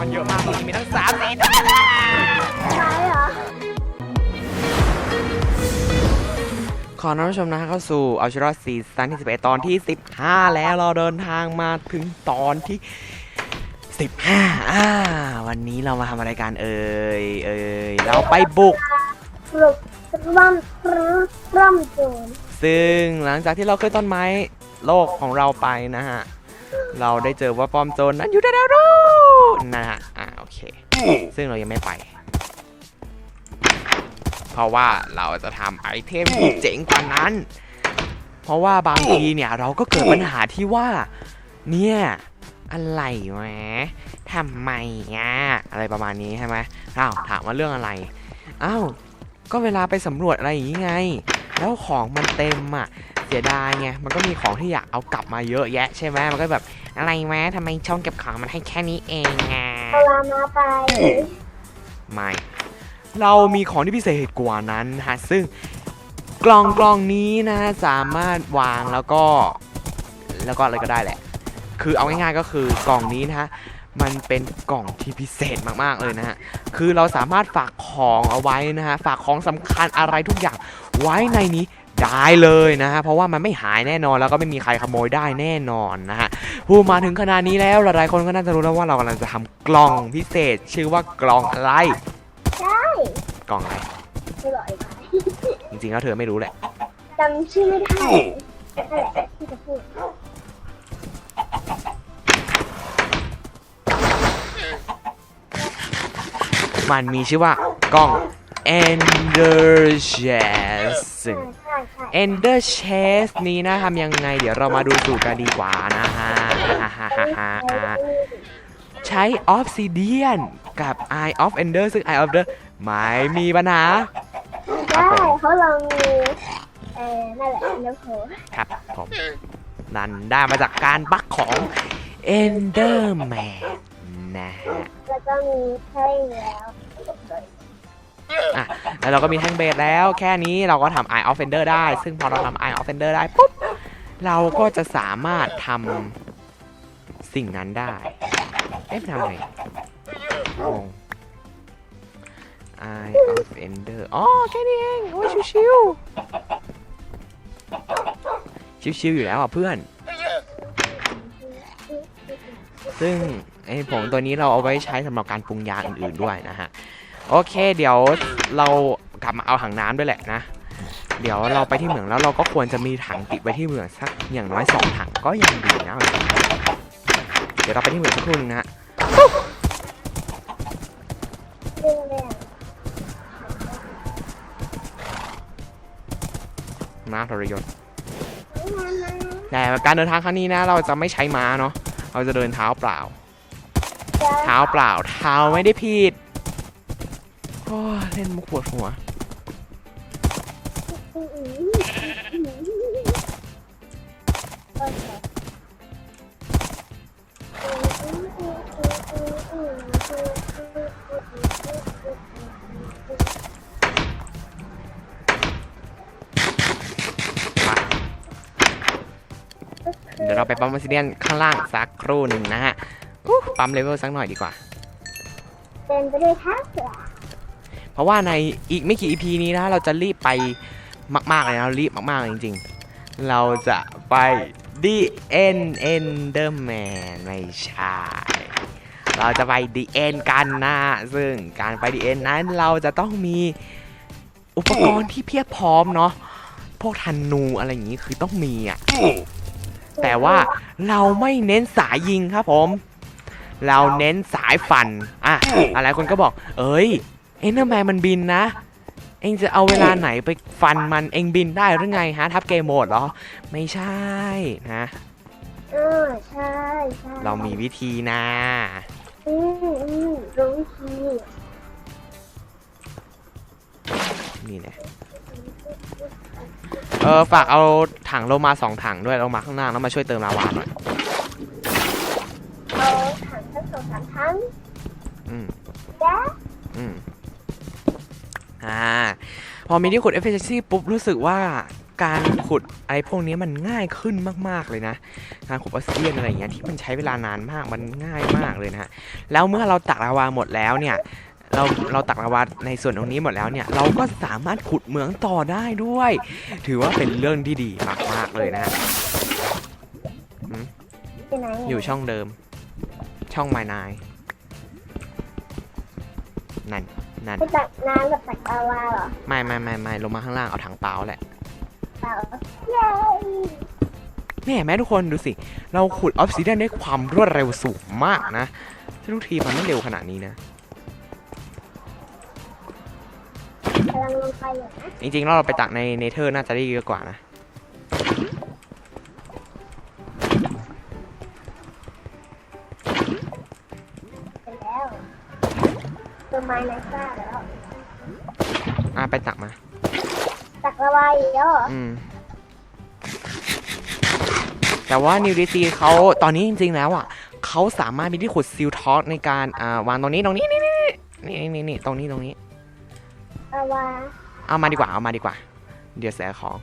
มันเยอะมากมันมีทั้งสามสี่ตัวใช่เหรอ ขอน้ผู้ชมนะเข้าสู่เอาชิรอดซีซั่นที่11ตอนที่ 15 แล้วเราเดินทางมาถึงตอนที่ 15อ่าวันนี้เรามาทำอะไรกันเอ่ยเอ่ยเราไปบุก ปลุกร่ำร่ำโจรซึ่งหลังจากที่เราเคยต้นไม้โลกของเราไปนะฮะ เราได้เจอว่าป้อมโจรนั้นอยู่แถวๆนู้นนะฮะอ่าโอเค ซึ่งเรายังไม่ไป เพราะว่าเราจะทำไอเทมที่เจ๋งกว่านั้น เพราะว่าบางทีเนี่ยเราก็เกิดปัญหาที่ว่า เนี่ยอะไรวะทำไมอะอะไรประมาณนี้ใช่ไหมอ้าวถามว่าเรื่องอะไรอ้าวก็เวลาไปสำรวจอะไรอย่างนี้ไง แล้วของมันเต็มอะ เสียดายไง มันก็มีของที่อยากเอากลับมาเยอะแยะใช่ไหมมันก็แบบอะไรแม้ทำไมช่องเก็บของมันให้แค่นี้เองอะเอาลามาไปไม่ เรามีของที่พิเศษกว่านั้นฮะ ซึ่งกล่องกล่องนี้นะสามารถวางแล้วก็ แล้วก็อะไรก็ได้แหละ คือเอาง่ายๆก็คือกล่องนี้นะฮะมันเป็นกล่องที่พิเศษมากๆเลยนะฮะ คือเราสามารถฝากของเอาไว้นะฮะ ฝากของสำคัญอะไรทุกอย่างไว้ในนี้ ได้เลยนะฮะเพราะว่ามันไม่หายแน่นอนแล้วก็ไม่มีใครขโมยได้แน่นอนนะฮะพูดมาถึงขนาดนี้แล้วหลายๆคนก็น่าจะรู้แล้วว่าเรากำลังจะทำกล่องพิเศษ ชื่อว่ากล่องอะไรใช่กล่องอะไรไม่บอกอีกจริงๆแล้วเธอไม่รู้แหละจำชื่อไม่ได้นั่นแหละที่จะพูดมันมีชื่อว่ากล่อง Ender Chest ใช่ใช่ใช่ Ender Chest นี้นะทำยังไง เดี๋ยวเรามาดูสูตรกันดีกว่านะฮะใช้ Obsidian กับ Eye of Ender ซึ่ง Eye of Ender ไม่มีปัญหาได้เขาลองมีเออนั่นแหละแล้วโผครับผมนั่นได้มาจากการบักของ Enderman นะฮะแล้วก็มีแท่งแล้ว อะแล้วเราก็มีแท่งเบสแล้วแค่นี้เราก็ทำ Eye of Fender ได้ ซึ่งพอเราทำ Eye of Fender ได้ปุ๊บเราก็จะสามารถทำสิ่งนั้นได้ เอ๊ะทำไงงง Eye of Ender อ๋อแค่นี้เองโอ้ยชิวๆชิวๆอยู่แล้วอะเพื่อน ซึ่งไอ้ผงตัวนี้เราเอาไว้ใช้สำหรับการปรุงยาอื่นๆด้วยนะฮะ โอเค เดี๋ยวเรากลับมาเอาถังน้ำด้วยแหละนะ เดี๋ยวเราไปที่เหมืองแล้วเราก็ควรจะมีถังติดไว้ที่เหมืองสักอย่างน้อยสองถังก็ยังดีนะเดี๋ยวเราไปที่เหมืองสักครู่นึงนะฮะเรื่องแรกม้าทรยศแต่การเดินทางครั้งนี้นะ เราจะไม่ใช้ม้าเนาะ เราจะเดินเท้าเปล่า เท้าเปล่า เท้าไม่ได้ผิด โอ้เล่นมุกปวดหัว เดี๋ยวเราไปปั๊มออกซิเดียนข้างล่างสักครู่หนึ่งนะฮะอู้ปั๊มเลเวลสักหน่อยดีกว่า เป็นไปด้วยทักษะ เพราะว่าในอีกไม่กี่ EP นี้นะเราจะรีบไปมากๆเลยนะรีบมากๆจริง ๆ เราจะไป The End Enderman ไม่ใช่เราจะไป The End กันนะซึ่งการไป The End นั้นเราจะต้องมีอุปกรณ์ที่เพียบพร้อมเนาะพวกธนูอะไรอย่างนี้คือต้องมีอะแต่ว่าเราไม่เน้นสายยิงครับผม เราเน้นสายฟัน อะ อะไรคนก็บอก เอ้ย เอ็นเดอร์แมนมันบินนะ เองจะเอาเวลาไหนไปฟันมันเองบินได้หรือไงฮะ ทับเกมโหมดเหรอ ไม่ใช่นะ เออใช่ใช่เรามีวิธีนะ อืมอืมรู้วิธีนี่นะเออฝากเอาถังโลมาสองถังด้วยโลมาข้างหน้าแล้วมาช่วยเติมลาวาหน่อยเอาถังทั้งสองสามครั้งอืม จ้าอืม อ่าพอมีที่ขุด efficiency ปุ๊บรู้สึกว่าการขุดไอ้พวกนี้มันง่ายขึ้นมาก ๆ เลยนะการขุดออสเซียนอะไรอย่างเงี้ยที่มันใช้เวลานานมากมันง่ายมากเลยนะแล้วเมื่อเราตักลาวาหมดแล้วเนี่ยเราเราตักลาวาในส่วนตรงนี้หมดแล้วเนี่ยเราก็สามารถขุดเหมืองต่อได้ด้วย ถือว่าเป็นเรื่องที่ดีมากๆเลยนะอยู่ช่องเดิม ช่องไมนายนั่น นั่น ไปตักน้ำกับตักลาวาเหรอไม่ไม่ไม่ไม่ลงมาข้างล่างเอาถังเปล่าแหละ เปล่าเย้นี่เห็นไหมทุกคนดูสิ เราขุดออฟซิเดียนด้วยความรวดเร็วสูงมากนะซึ่งทุกทีมันไม่เร็วขนาดนี้นะ กำลังลงไปอยู่นะจริงๆแล้วเราไปตักในเนเธอร์น่าจะได้เยอะกว่านะ ไม้ในซ่าแล้วอะไปตักมา ตักลาวาอีกแล้วเหรออืม แต่ว่านิวดีซีเขาตอนนี้จริงๆแล้วอะเขาสามารถมีที่ขุดซิลท็อกในการอ่าวางตรงนี้ตรงนี้นี่นี่นี่นี่นี่นี่ตรงนี้ตรงนี้ลาวาเอามาดีกว่าเอามาดีกว่า เดี๋ยวเสียของ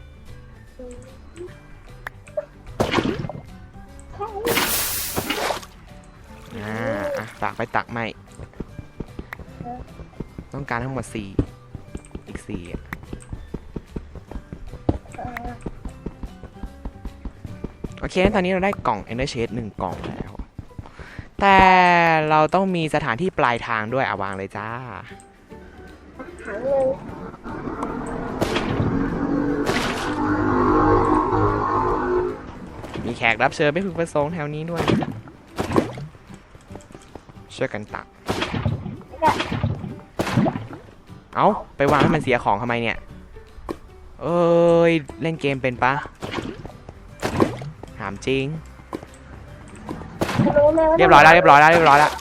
แค่อ่าอะตักไปตักใหม่ ต้องการทั้งหมดสี่อีกสี่อะโอเค ตอนนี้เราได้กล่อง Ender Shade หนึ่งกล่องแล้ว แต่เราต้องมีสถานที่ปลายทางด้วยอะวางเลยจ้าถังหนึ่งมีแขกรับเชิญไม่พึงประสงค์แถวนี้ด้วย ช่วยกันตัก เอ้าไปวางให้มันเสียของทำไมเนี่ย เอ้ย เล่นเกมเป็นปะถามจริงรู้ไหมว่าเรียบร้อยแล้วเรียบร้อยแล้วเรียบร้อยแล้ว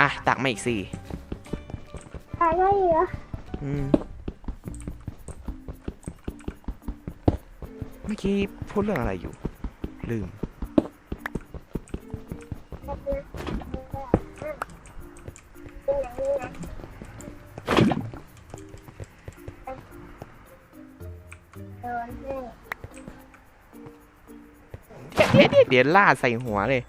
อะ ตักมาอีกสี่ตายได้เหรออืมเมื่อกี้พูดเรื่องอะไรอยู่ ลืม เดี๋ยวล่าใส่หัวเลย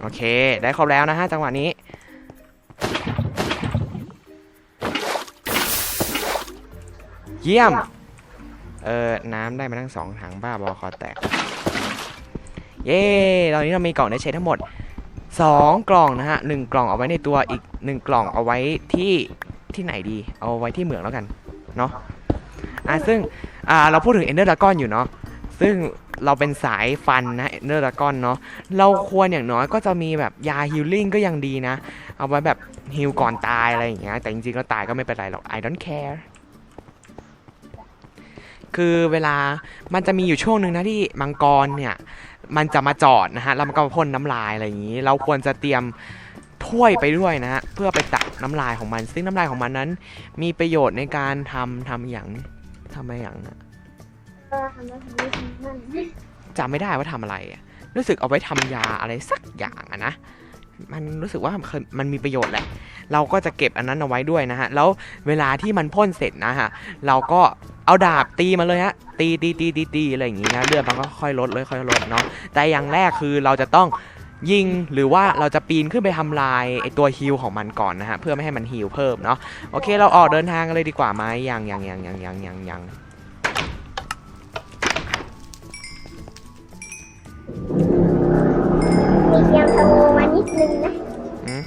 โอเค ได้ครบแล้วนะฮะจังหวะนี้ เยี่ยม เออน้ำได้มาทั้งสองถังบ้าบอคอแตก เย้ ตอนนี้เรามีกล่องได้ใช้ทั้งหมด2กล่องนะฮะหนึ่งกล่องเอาไว้ในตัวอีก1กล่องเอาไว้ที่ที่ไหนดี เอาไว้ที่เหมืองแล้วกัน เนาะอะซึ่ง อ่าเราพูดถึง Ender Dragon อยู่เนาะซึ่งเราเป็นสายฟันนะ Ender Dragon เนาะเราควรอย่างน้อยก็จะมีแบบยาฮิลลิ่งก็ยังดีนะ เอาไว้แบบฮิลก่อนตายอะไรอย่างเงี้ยแต่จริงๆแล้วตายก็ไม่เป็นไรหรอก I don't care คือเวลามันจะมีอยู่ช่วงหนึ่งนะที่มังกรเนี่ย มันจะมาจอดนะฮะแล้วมันก็พ่นน้ำลายอะไรอย่างนี้ เราควรจะเตรียมถ้วยไปด้วยนะฮะเพื่อไปตักน้ำลายของมัน ซึ่งน้ำลายของมันนั้น มีประโยชน์ในการทำทำอย่าง ทำอะไรอย่างนะก็ทำมาทำนี้ทำนั่นจำไม่ได้ว่าทำอะไรอะรู้สึกเอาไว้ทำยาอะไรสักอย่างอะนะ มันรู้สึกว่าเคยมันมีประโยชน์แหละ เราก็จะเก็บอันนั้นเอาไว้ด้วยนะฮะ แล้วเวลาที่มันพ่นเสร็จนะฮะ เราก็เอาดาบตีมันเลยฮะ ตีตีตีตีตีอะไรอย่างงี้นะ เลือดมันก็ค่อยลดเลยค่อยลดเนาะ แต่อย่างแรกคือเราจะต้อง ยิงหรือว่าเราจะปีนขึ้นไปทำลายไอตัวฮิลของมันก่อนนะฮะเพื่อไม่ให้มันฮิลเพิ่มเนาะโอเคเราออกเดินทางกันเลยดีกว่าไหมยังยังยังยังยังยังยังมีเตรียมธนูมานิดนึงนะอืม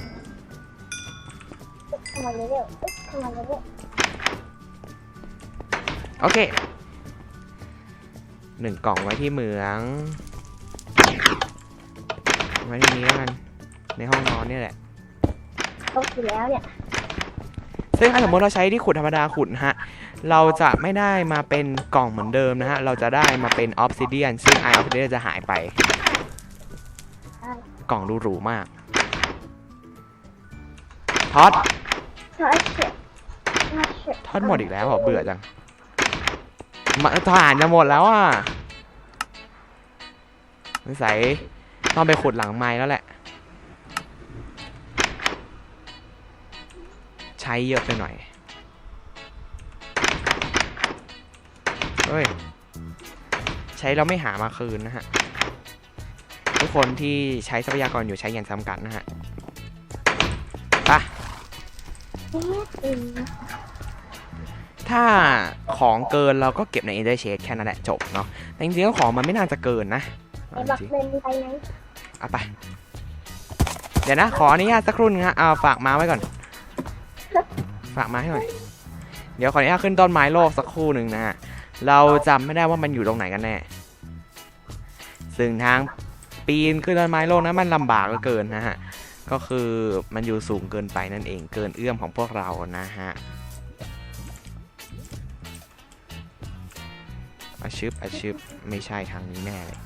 ทำมาเร็วๆทำมาเร็วโอเคหนึ่งกล่องไว้ที่เหมือง ไว้ที่นี้แล้วกัน ในห้องนอนนี่แหละๆตกอยู่แล้วเนี่ยซึ่งถ้าสมมติเราใช้ที่ขุดธรรมดาขุดนะฮะ เราจะไม่ได้มาเป็นกล่องเหมือนเดิมนะฮะ เราจะได้มาเป็นออ s ซิเดียนซึ่งไอออ s ซิเดียนจะหายไป กล่องดูหรูมากท็อตทอดเสร็จทอดเสร็จทอดหมดอีกแล้วเหรอเบื่อจังมาทหารจะหมดแล้วอะนิสัย ต้องไปขุดหลังไม้แล้วแหละ ใช้เยอะไปหน่อยเฮ้ย ใช้แล้วไม่หามาคืนนะฮะ ทุกคนที่ใช้ทรัพยากรอยู่ใช้อย่างจำกัดนะฮะไปะถ้าของเกินเราก็เก็บใน Ender Shade แค่นั้นแหละจบเนาะแต่จริงๆของมันไม่น่าจะเกินนะจริงเดินไปไหน เอาไป เดี๋ยวนะ ขออนุญาตสักครู่นึงฮะเอาฝากมาไว้ก่อน ฝากมาให้หน่อย เดี๋ยวขออนุญาตขึ้นต้นไม้โลกสักครู่หนึ่งนะฮะ เราจำไม่ได้ว่ามันอยู่ตรงไหนกันแน่ ซึ่งทางปีนขึ้นต้นไม้โลกนั้นมันลำบากเหลือเกินนะฮะ ก็คือมันอยู่สูงเกินไปนั่นเอง เกินเอื้อมของพวกเรานะฮะอาชึบอาชึบไม่ใช่ทางนี้แน่เลย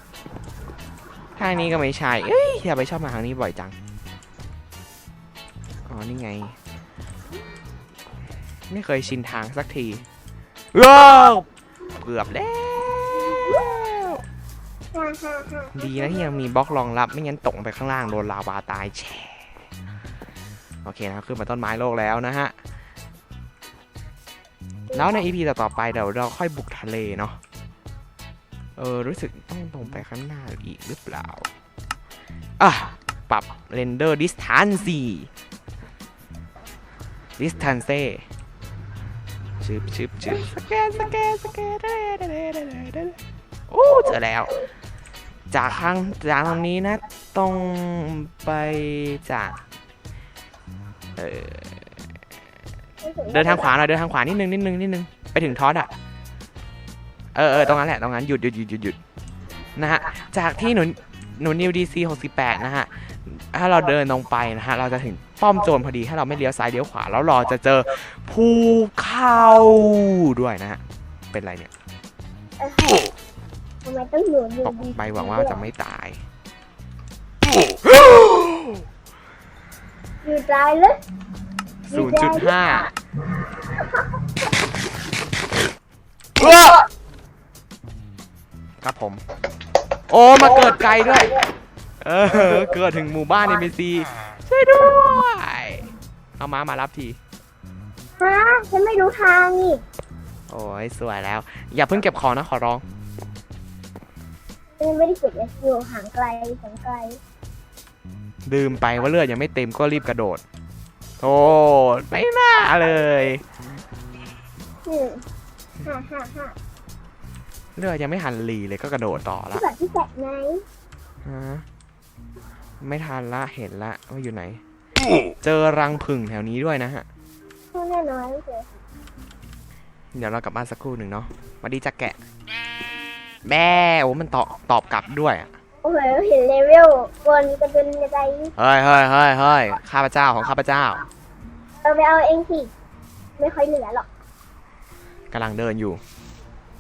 ทางนี้ก็ไม่ใช่เอ้ยอย่าไปชอบมาทางนี้บ่อยจัง อ๋อ นี่ไง ไม่เคยชินทางสักทีว้าวเกือบแล้ว ดีนะที่ยังมีบล็อกรองรับ ไม่งั้นตกไปข้างล่างโดนลาวาตายแช่โอเคนะครับขึ้นมาต้นไม้โลกแล้วนะฮะ แล้วใน EP ต่อไปเดี๋ยวเราค่อยบุกทะเลเนาะ เออรู้สึกต้องตรงไปข้างหน้าอีกหรือเปล่า อะ ปรับ render distance distance ชึบชึบชึบสแกนสแกนสแกนเด้เด้เด้เด้เด้เด้โอ้เจอแล้ว จากทางจากตรงนี้นะ ตรงไปจากเออเดินทางขวาหน่อยเดินทางขวานิดนึงนิดนึงนิดนึงไปถึงทอสอะ เออเออตรงนั้นแหละตรงนั้นหยุดหยุดหยุดหยุดหยุดนะฮะจากที่หนูหนูนิวดีซีหกสิบแปดนะฮะถ้าเราเดินตรงไปนะฮะเราจะถึงป้อมโจรพอดีถ้าเราไม่เลี้ยวซ้ายเลี้ยวขวาแล้วเราจะเจอภูเขาด้วยนะฮะเป็นไรเนี่ยทำไมต้องหนูอยู่ตกดีไปหวังว่าจะไม่ตายอยู่ตายเลยศูนย์จุดห้า ครับผม โอ้มาเกิดไกลด้วย เออ เกิดถึงหมู่บ้านเอ็มบีซีช่วยด้วยเอาม้ามารับที ฮะฉันไม่รู้ทางนี่โอ้ยสวยแล้ว อย่าเพิ่งเก็บของนะขอร้อง ฉันไม่ได้เก็บเลยอยู่ห่างไกลแสนไกลดื่มไปว่าเลือดยังไม่เต็มก็รีบกระโดดโอ้ไม่น่าเลย อืมฮ่าฮ่าฮ่า เลือดยังไม่หันหลีเลยก็กระโดดต่อละที่แบบที่แสกไงฮะไม่ทันละเห็นละว่าอยู่ไหน เจอรังผึ่งแถวนี้ด้วยนะฮะพูดแน่นอนเลยเดี๋ยวเรากลับบ้านสักครู่หนึ่งเนาะมาดีจะแกะแม่โอ้มันตอบตอบกลับด้วยอะโอ้โหเห็นเลเวลบนกระดุนกระไดเฮ้ยเฮ้ยเฮ้ยเฮ้ยข้าพเจ้าของข้าพเจ้าเราไปเอาเองสิไม่ค่อยเหลือหรอกกำลังเดินอยู่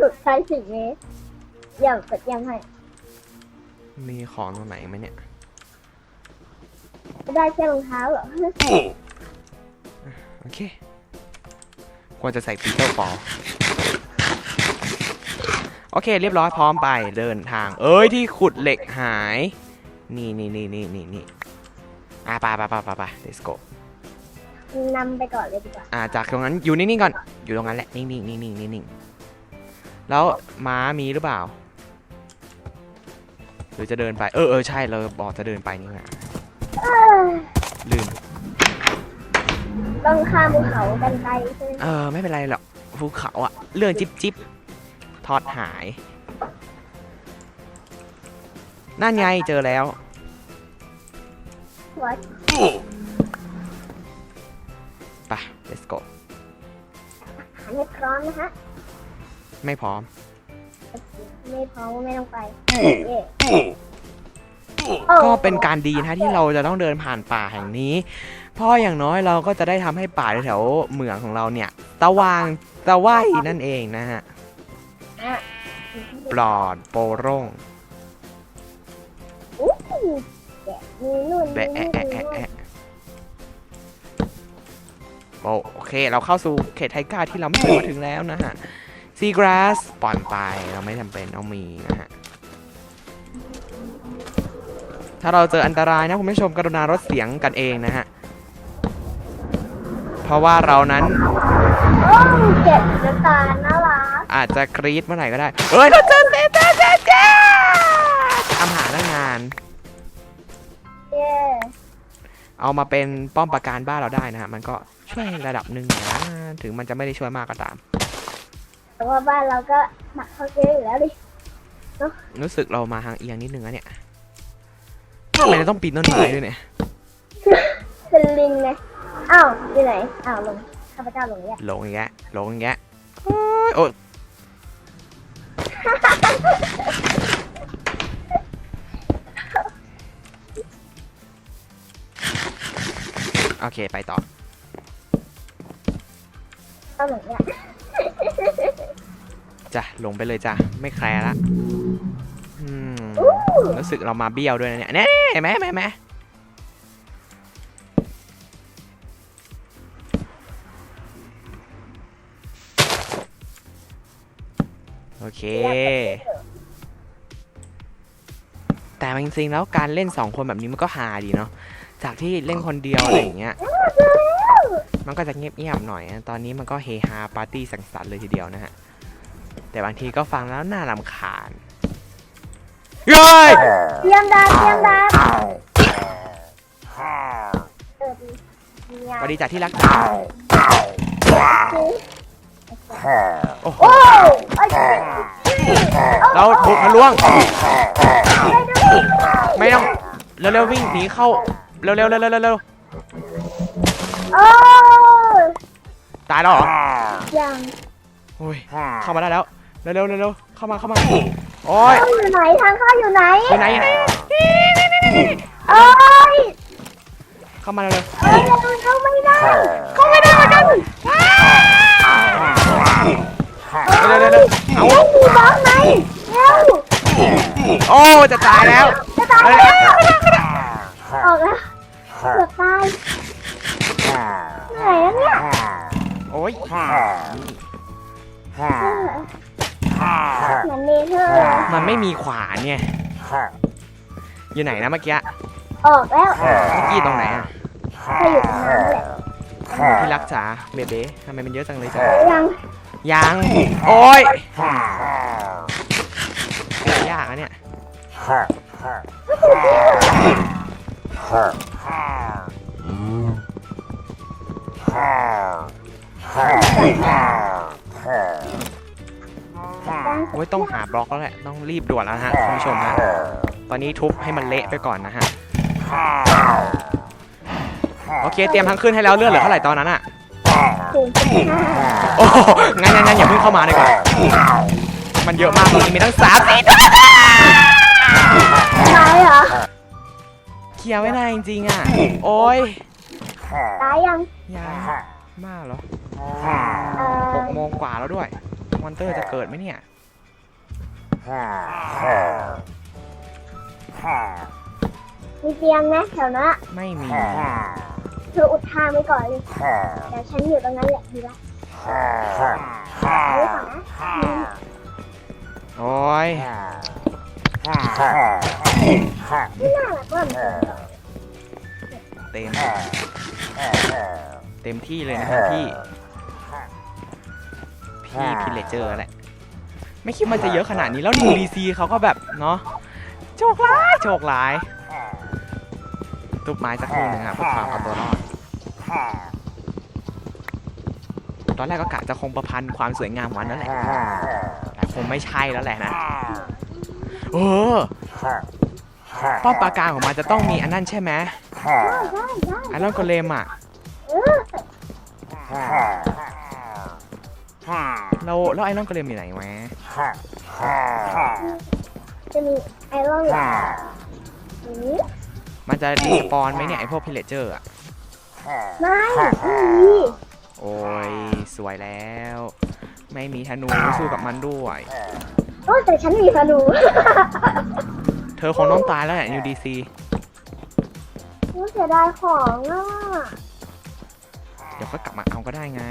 สุดท้ายสิเมตรอย่างกดยังให้มีของตรงไหนไหมเนี่ย ได้แค่รองเท้าเหรอโอเค ควรจะใส่ปีเตอร์ฟอลโอเค เรียบร้อยพร้อมไปเดินทาง เอ้ยที่ขุดเหล็กหาย นี่นี่นี่นี่นี่นี่อะไปไปไปไปไป let's go นำไปก่อนเลยดีกว่า อ่าจากตรงนั้นอยู่นิ่งๆก่อน อยู่ตรงนั้นแหละนิ่งๆนิ่งๆนิ่งๆนิ่งๆแล้วม้ามีหรือเปล่า หรือจะเดินไป เออเออใช่เราบอกจะเดินไปนี่นะเอ้ยลืม ต้องข้ามภูเขากันไกลใช่ไหมเออ ไม่เป็นไรหรอกภูเขาอะเรื่องจิ๊บจิ๊บทอดหาย นั่นไงเจอแล้ววั พร้อมนะฮะ ไม่พร้อม ไม่พร้อมก็ไม่ต้องไปเย่ก็เป็นการดีนะที่เราจะต้องเดินผ่านป่าแห่งนี้ เพเพราะอย่างน้อยเราก็จะได้ทำให้ป่าแถวๆเหมืองของเราเนี่ยตะวางตะไวนั่นเองนะฮะอะปลอดโปร่งอู้แกะมีนู่นมีแบะ โอเค เราเข้าสู่เขตไทก้าที่เราไม่เคยมาถึงแล้วนะฮะซีกราสปล่อนไปเราไม่จำเป็นต้องมีนะฮะถ้าเราเจออันตรายนะคุณผู้ชมกรุณาลดเสียงกันเองนะฮะ เพราะว่าเรานั้นโอ้แกะน้ำตาลน่ารักอาจจะกรี๊ดเมื่อไหร่ก็ได้เฮ้ยเราเจอเจ๊เจ๊เจ๊เจ๊ต เอามาเป็นป้อมปราการบ้านเราได้นะฮะมันก็ช่วยระดับหนึ่งนะถึงมันจะไม่ได้ช่วยมากก็ตาม แต่ว่าบ้านเราก็หนักเขาเยอะอยู่แล้วดิรู้สึกเรามาทางเอียงนิดนึงแล้วเนี่ยทำไมเราต้องปีนต้นไม้ด้วยเนี่ยเป็นลิงไงอ้าวอยู่ไหนอ้าวลงข้าพเจ้าลงเนี่ยหลงอย่างเงี้ยหลงอย่างเงี้ยโอ้ โอ้ยโอเคไปต่อเข้าลงเนี่ยจ้ะลงไปเลยจ้ะไม่แคร์ละอืมรู้สึกเรามาเบี้ยวด้วยนะเนี่ยเนี่ยเห็นไหมเห็นไหมเห็นไหมโอเค แต่จริงๆแล้วการเล่นสองคนแบบนี้มันก็ฮาดีเนาะ จากที่เล่นคนเดียวอะไรอย่างเงี้ย มันก็จะเงียบๆหน่อยนะตอนนี้มันก็เฮฮาปาร์ตี้สังสรรค์เลยทีเดียวนะฮะ แต่บางทีก็ฟังแล้วน่ารำคาญเฮ้ยเตรียมดาบเตรียมดาบเออดีดีสงามวัสดีจ้ะที่รักจ้าโอ้โหโอ้ไอ้ยเราบุกทะลวง ไม่ต้อง เร็วๆวิ่งหนีเข้า เร็วๆเร็วๆเร็วๆเร็วโอ้ๆตายแล้วเหรอยังโอ้ยเข้ามาได้แล้วเร็วๆเร็วๆเข้ามาเข้ามาโอ้ยเข้าอยู่ไหนทางเข้าอยู่ไหนอยู่ไหนอะโอ้ยเข้ามาเร็วเอ้ยเราเข้าไม่ได้เข้าไม่ได้เหมือนกันๆเร็วๆเร็วๆเอาเฮ้ยมีบล็อกไหมเร็วโอ้จะตายแล้วจะตายแล้วออกแล้ว เกือบตายเหนื่อยแล้วเนี่ยโอ้ยเหมือนเนเธอร์มันไม่มีขวานเนี่ยอยู่ไหนนะเมื่อกี้ออกแล้วเมื่อกี้ตรงไหนอะถ้าอยู่ตรงนั้นแหละที่รักจ๋าเบเบ้ทำไมมันเยอะจังเลยจ้ะยังยังโอ้ยยากอะเนี่ย โอ้ยต้องหาบล็อกแล้วแหละ ต้องรีบด่วนแล้วนะฮะคุณผู้ชมฮะ ตอนนี้ทุบให้มันเละไปก่อนนะฮะ โอเค เตรียมทั้งขึ้นให้แล้วเลือดเหลือเท่าไหร่ตอนนั้นอะโอ้งั้นงั้นงั้นอย่าเพิ่งเข้ามาดีกว่ามันเยอะมากตอนนี้มีทั้งสามสี่ตัวตายเหรอ เคลียร์ไม่ได้จริงๆอะ โอ้ยตายยัง ยาบ้าเหรอเอ่หอกโมงกว่าแล้วด้วย มอนเตอร์จะเกิดไหมเนี่ย มีเตียงไหมแถวนั้นไม่มี เธออุดทางไว้ก่อนเลยเดี๋ยวฉันอยู่ตรงนั้นแหละดีละเอาไว้ก่อนนะ โอ้ย เต็ม เต็มที่เลยนะครับพี่ พี่พิเลเจอร์แหละ ไม่คิดมันจะเยอะขนาดนี้แล้วหนึ่งดีซีเขาก็แบบ เนาะโชคร้ายโชคร้ายทุบไม้สักครู่หนึงครับเพื่อความเอาตัวรอดตอนแรกก็กะจะคงประพันธ์ความสวยงามของมันนั่นแหละแต่คงไม่ใช่แล้วแหละนะ เออป้อมปราการของมันจะต้องมีอันนั้นใช่ไหมได้ได้ได้ไอรอนโกเลมอะเออเราแล้วไอรอนโกเลมอยู่ไหนวะจะมีไอรอนอย่างนี้มันจะรีสปอนไหมเนี่ยไอพวกพิเลเจอร์อะไม่ไม่มีโอ้ยสวยแล้ว ไม่มีธนูสู้กับมันด้วยโอ้แต่ฉันมีธนู เธอคงต้องตายแล้วแหละ UDC โอ้เสียดายของอะเดี๋ยวก็กลับมาเอาก็ได้ไง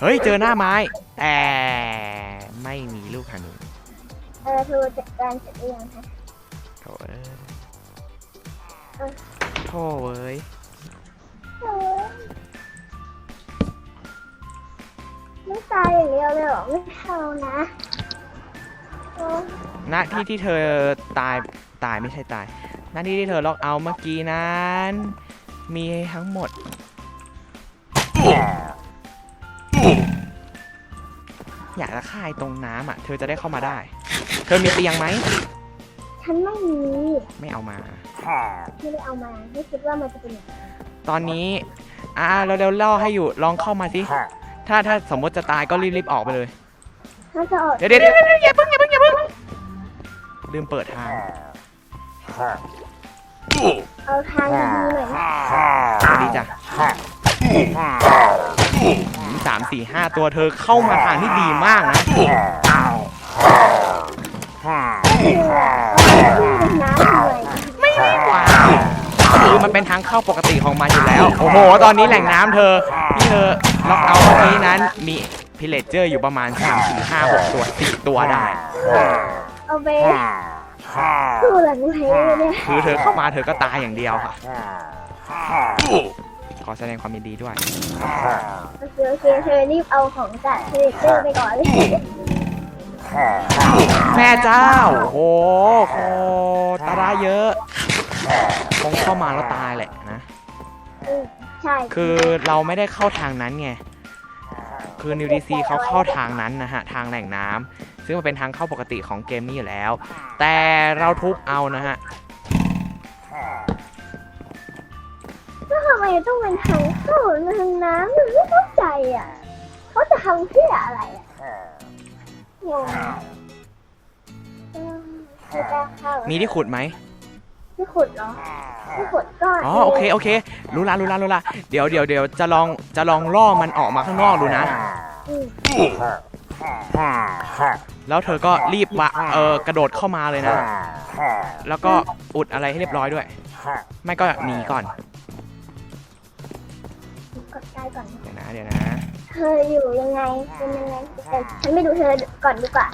เฮ้ย เจอหน้าไม้ แต่ไม่มีลูกธนูเออเธอจัดการเสร็จหรือยังคะโถ่เอ้ยเออโถ่เว้ย เออ ไม่ตายอย่างเดียวเลยเหรอไม่เอานะโอ้หน้าที่ที่เธอตายตายไม่ใช่ตาย หน้าที่ที่เธอล็อกเอาท์เมื่อกี้นั้น มีทั้งหมด อยากจะฆ่าไอ้ตรงน้ำอะ เธอจะได้เข้ามาได้ เธอมีเตียงไหม ฉันไม่มีไม่เอามา ไม่ได้เอามา ไม่คิดว่ามันจะเป็นอย่างนั้นตอนนี้ อ่าเราเร็วๆล่อให้อยู่ลองเข้ามาสิ ถ้าถ้าสมมติจะตายก็รีบๆออกไปเลยน่าจะออกเดี๋ยวเดี๋ยวเดี๋ยวเดี๋ยวอย่าเพิ่งอย่าเพิ่งอย่าเพิ่งลืมเปิดทางเอาทางดีๆหน่อยนะสวัสดีจ้ะสามสี่ห้าตัวเธอเข้ามาทางที่ดีมากนะคือเอาน้ำหน่อยว้าวคือมันเป็นทางเข้าปกติของมันอยู่แล้ว โอ้โห ตอนนี้แหล่งน้ำเธอที่เธอ ล็อกเอาท์เมื่อกี้นั้นมีพิเลเจอร์อยู่ประมาณ3 4 5 6ตัว10ตัวได้ เอาไปสู้หลังไหนเลยเนี่ยคือเธอเข้ามาเธอก็ตายอย่างเดียวค่ะ ขอแสดงความยินดีด้วย โอเคโอเคเธอรีบเอาของจากเทเลเจอร์ไปก่อนเลยแม่เจ้า โอ้โหโคตาราเยอะ คงเข้ามาแล้วตายแหละนะอืม ใช่คือเราไม่ได้เข้าทางนั้นไง คือนิวดีซีเขาเข้าทางนั้นนะฮะ ทางแหล่งน้ำซึ่งมันเป็นทางเข้าปกติของเกมนี้อยู่แล้ว แต่เราทุบเอานะฮะ แล้วทำไมต้องเป็นทางเข้าทางน้ำมันไม่เข้าใจอะเขาจะทำเพื่ออะไรอะงงเออไม่กล้าเข้ามีที่ขุดไหม ที่ขุดเหรอที่ขุดก็อ๋อโอเคโอเค รู้ละรู้ละรู้ละเดี๋ยวเดี๋ยวเดี๋ยวจะลองจะลองล่อมันออกมาข้างนอกดูนะอืมแล้วเธอก็รีบวะเออกระโดดเข้ามาเลยนะ แล้วก็อุดอะไรให้เรียบร้อยด้วย ไม่ก็หนีก่อนกดได้ก่อน เดี๋ยวนะเดี๋ยวนะ เธออยู่ยังไงเป็นยังไงแต่ฉันไม่ดูเธอก่อนดีกว่า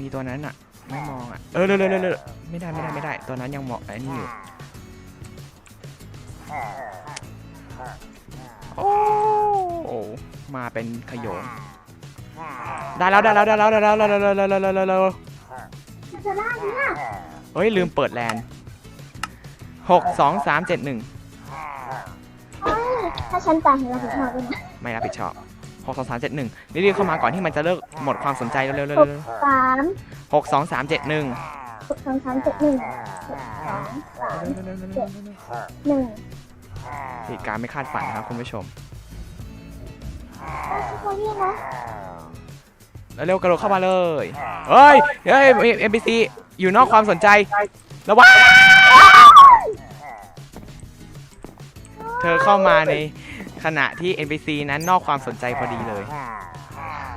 มีตัวนั้นอะไม่มองอะเออเร็วๆๆๆไม่ได้ไม่ได้ไม่ได้ ตัวนั้นยังเหมาะไอ้นี่อยู่โอ้มาเป็นขยงได้แล้วได้แล้วได้แล้วได้แล้วได้แล้วได้แล้วได้แล้วจะล่าเนี่ยเฮ้ยลืมเปิดแลนหกสองสามเจ็ดหนึ่งถ้าฉันตายเราผิดชอบไหมไม่รับผิดชอบ กสองสามเจ็ดหนึ่งรีบๆเข้ามาก่อนที่มันจะเลิกหมดความสนใจเร็วๆเร็วหกสามๆหกสองสามเจ็ดหนึ่งหกสองสามเจ็ดหนึ่งหกสองสามหนึ่งเหตุการณ์ไม่คาดฝันนะครับคุณผู้ชมเอาชิโกนี่นะแล้วเร็วกระโดดเข้ามาเลยเฮ้ยเฮ้ยเอ็มบีซีอยู่นอกความสนใจระวังเธอเข้ามาใน ขณะที่ NPC นั้นนอกความสนใจพอดีเลย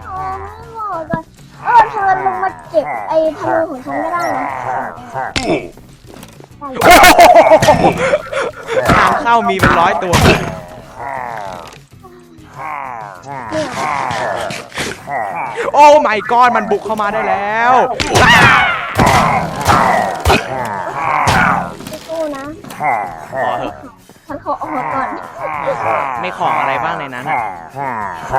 โอ้ไม่เหมาะกันเออเธอลงมาเก็บไอ้ธนูของฉันไม่ได้นะได้ทางเข้ามีเป็นร้อยตัวเนี่ยโอ้ไม่กอนมันบุกเข้ามาได้แล้ว สู้ๆนะ ขอเถอะ ฉันขอออกก่อนไม่ของอะไรบ้างในนั้นอะข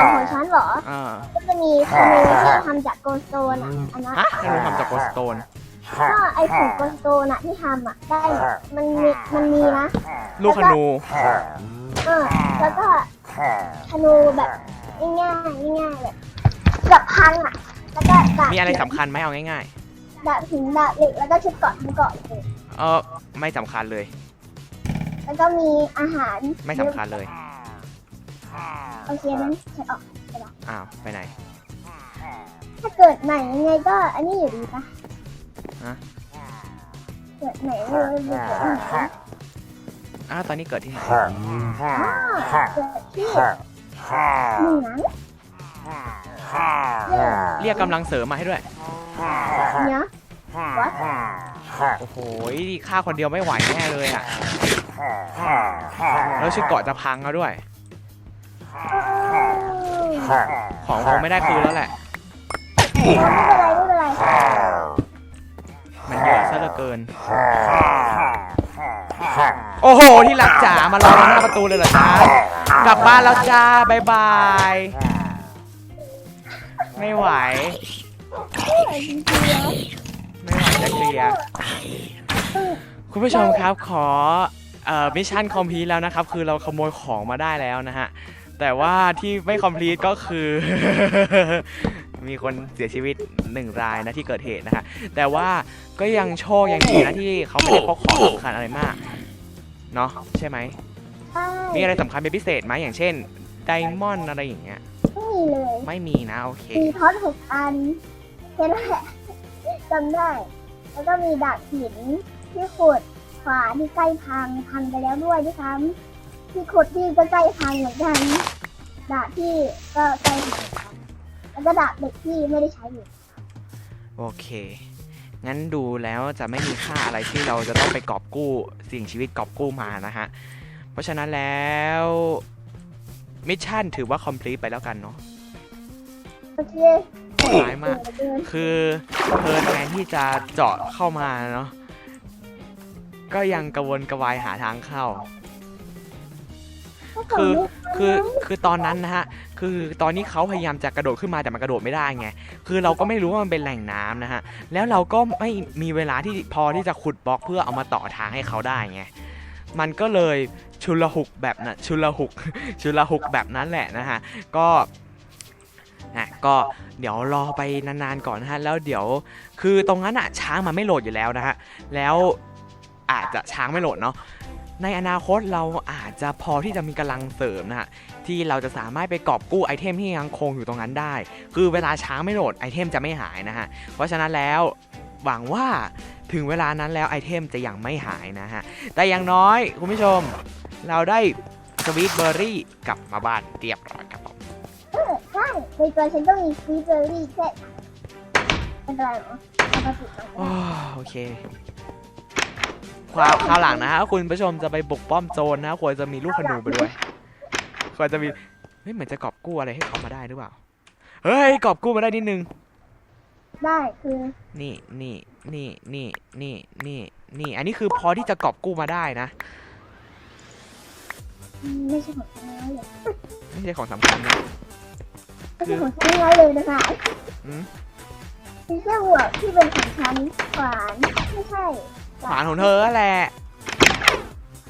องของฉันเหรออ่าก็จะมีธนูที่ทำจากโกลสโตนอะอันนั้นฮะธนูทำจากโกลสโตน ก็ไอ้ผงโกลสโตนอะที่ทำอะได้มันมีมันมีนะลูกธนู เออแล้วก็ธนูแบบง่ายๆง่ายๆแบบเกือบพังอะ แล้วก็ดาบมีอะไรสำคัญไหมเอาง่ายดาบหินดาบเหล็กแล้วก็ชุดเกราะทั้งเกราะเลย ๆ เออไม่สำคัญเลย แล้วก็มีอาหารไม่สำคัญเลย โอเคนั้นฉันออกอ้าว ไปไหน ถ้าเกิดใหม่ยังไงก็ อันนี้อยู่ดีปะฮะ เกิดใหม่เลยเกิดใหม่อ้าว ตอนนี้เกิดที่ไหน อ้าวเกิดที่เหมืองเรียกกำลังเสริมมาให้ด้วย เนาะวัดโอ้โหฆ่าคนเดียวไม่ไหวแน่เลยอะ แล้วชุดเกราะจะพังแล้วด้วย ของคงไม่ได้คืนแล้วแหละไม่เป็นไรไม่เป็นไรมันเยอะซะเหลือเกิน โอ้โห ที่รักจ๋ามารอหน้าประตูเลยเหรอจ๊ะกลับบ้านแล้วจ้าบายบาย ไม่ไหวจริงๆแล้วไม่ไหวจะเคลียร์คุณผู้ชมครับขอเอ่อ มิชชั่นคอมพลีทแล้วนะครับ คือเราขโมยของมาได้แล้วนะฮะ แต่ว่าที่ไม่คอมพลีทก็คือ มีคนเสียชีวิตหนึ่งรายนะที่เกิดเหตุนะฮะ แต่ว่าก็ยังโชคยังดีนะที่เขาไม่ได้พกของสำคัญอะไรมาก เนาะใช่ไหมใช่มีอะไรสำคัญเป็นพิเศษไหมอย่างเช่นไดมอนด์อะไรอย่างเงี้ย ไม่มีเลย ไม่มีนะโอเค มีท็อตหกอันแค่นั้นแหละจำได้ แล้วก็มีดาบหินที่ขุด ขวาที่ใกล้พังพังไปแล้วด้วยด้วยซ้ำที่ขุดที่ก็ใกล้พังเหมือนกันดาบที่ก็ใกล้พังเหมือนกันแล้วก็ดาบเหล็กที่ไม่ได้ใช้อยู่โอเค งั้นดูแล้วจะไม่มีค่าอะไรที่เราจะต้องไปกอบกู้สิ่งชีวิตกอบกู้มานะฮะ เพราะฉะนั้นแล้วมิชชั่นถือว่าคอมพลีทไปแล้วกันเนาะโอเคร้ายมากเดินคือเพิร์นแทนที่จะเจาะเข้ามาเนาะ ก็ยังกระวนกระวายหาทางเข้า คือคือคือตอนนั้นนะฮะ คือตอนนี้เขาพยายามจะกระโดดขึ้นมาแต่มันกระโดดไม่ได้ไง คือเราก็ไม่รู้ว่ามันเป็นแหล่งน้ำนะฮะ แล้วเราก็ไม่มีเวลาที่พอที่จะขุดบล็อกเพื่อเอามาต่อทางให้เขาได้ไง มันก็เลยชุลหุกแบบนั้นชุลหุกชุลหุกแบบนั้นแหละนะฮะ ก็นะก็เดี๋ยวรอไปนานๆก่อนนะฮะแล้วเดี๋ยวคือตรงนั้นอะช้างมันไม่โหลดอยู่แล้วนะฮะแล้ว อาจจะช้างไม่โหลดเนาะในอนาคตเราอาจจะพอที่จะมีกำลังเสริมนะฮะที่เราจะสามารถไปกอบกู้ไอเทมที่ยังคงอยู่ตรงนั้นได้ คือเวลาช้างไม่โหลดไอเทมจะไม่หายนะฮะเพราะฉะนั้นแล้วหวังว่าถึงเวลานั้นแล้วไอเทมจะยังไม่หายนะฮะแต่อย่างน้อยคุณผู้ชม เราได้สวีทเบอร์รี่กลับมาบ้านเรียบร้อยครับผมเออใช่ในตัวฉันต้องมีฟีเจอรี่แค่เป็นไรเหรอปกติมันโอ้โอเค คราวคราวหลังนะฮะคุณผู้ชมจะไปบุกป้อมโจรนะควรจะมีลูกขนูไปด้วยควรจะมีเฮ้ยเหมือนจะกอบกู้อะไรให้เขามาได้หรือเปล่าเฮ้ยกอบกู้มาได้นิดนึงได้คือนี่นี่นี่นี่นี่นี่นี่ อันนี้คือพอที่จะกอบกู้มาได้นะ ไม่ใช่ของฉันน้อยเลยไม่ใช่ของสำคัญนะไม่ใช่ของฉันน้อยเลยนะคะอืมมีแค่หัวกที่เป็นของฉันขวานไม่ใช่ ขวานของเธอแหละ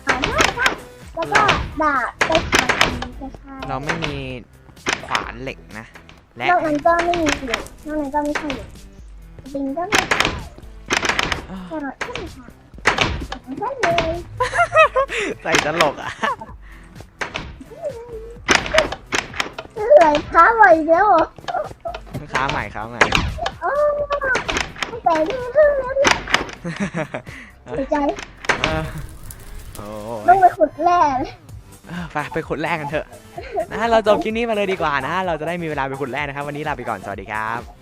ขวานใช่ใช่แล้วก็ดาบไปทางนี้ก็ใช่เราไม่มีขวานเหล็กนะ และนอกนั้นก็ไม่มีเหล็กนอกนั้นก็ไม่ใช่เหล็กปิงก็ไม่ใช่แครอทก็ไม่ใช่ของฉันเลยใส่ตลกอะเหลือค้าไว้แล้วเหรอค้าใหม่ค้าใหม่โอ้แต่นี่เรื่องแล้ว เนี่ยดีใจเออโอ้ต้อยงไปขุดแร่เลยเออไปไปขุดแร่กันเถอะนะฮะเราจบคลิปนี้มาเลยดีกว่านะฮะเราจะได้มีเวลาไปขุดแร่นะครับ วันนี้ลาไปก่อน สวัสดีครับ